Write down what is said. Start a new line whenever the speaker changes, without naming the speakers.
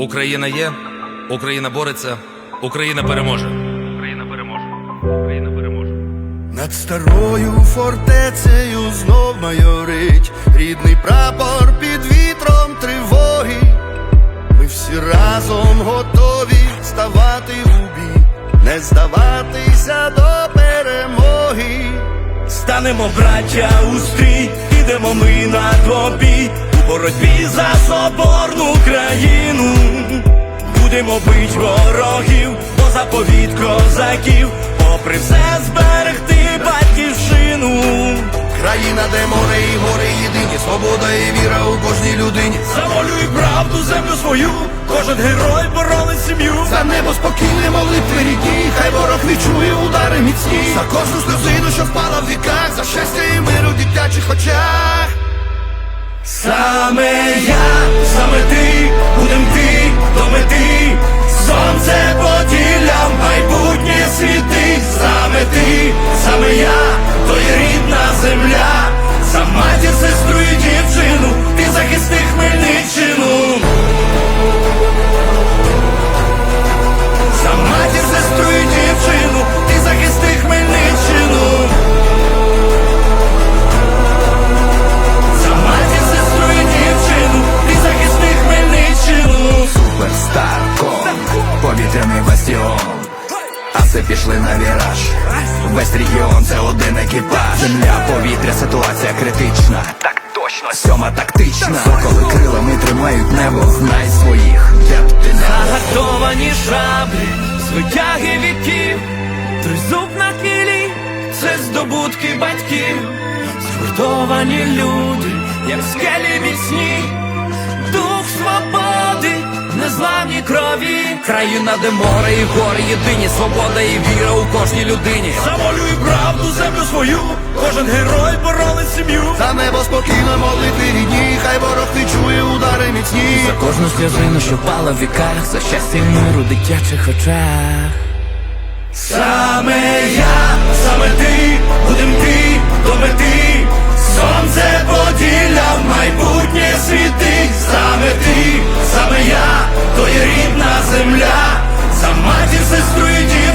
Україна є, Україна бореться, Україна переможе. Україна переможе. Україна переможе.
Над старою фортецею знов майорить рідний прапор під вітром тривоги. Ми всі разом готові ставати у бій, не здаватися до перемоги.
Станемо браття у стрій, підемо ми на тобі у боротьбі за соборну країну. Будемо бить ворогів, бо заповіт козаків, попри все зберегти батьківщину.
Країна, де море і гори єдині, свобода і віра у кожній людині.
За волю і правду землю свою, кожен герой боронить сім'ю.
За небо спокійне молитви рідні, хай ворог відчує удари міцні. За кожну сльозину, що впала в віках, за щастя і мир у дитячих очах.
Земля. За матір, сестру і дівчину, ти захисти Хмельниччину.
Пішли на віраж. Весь регіон це один екіпаж. Земля, повітря, ситуація критична. Так точно, сьома тактична. Соколи крилами тримають небо, знай своїх, де б ти не.
Загартовані шаблі, звитяги віків, тризуб на кілі, це здобутки батьків, згуртовані люди, як скелі міцні, країна, де море і гори єдині, свобода і віра у кожній людині. За волю і правду землю свою, кожен герой боронить сім'ю.
За небо спокійно молитви рідні, хай ворог відчує удари міцні.
За кожну сльозину, що впала в віках, за щастя і мир у дитячих очах. Саме я, саме ти, саме ти, саме я, то є рідна земля, за матір сестру і дію.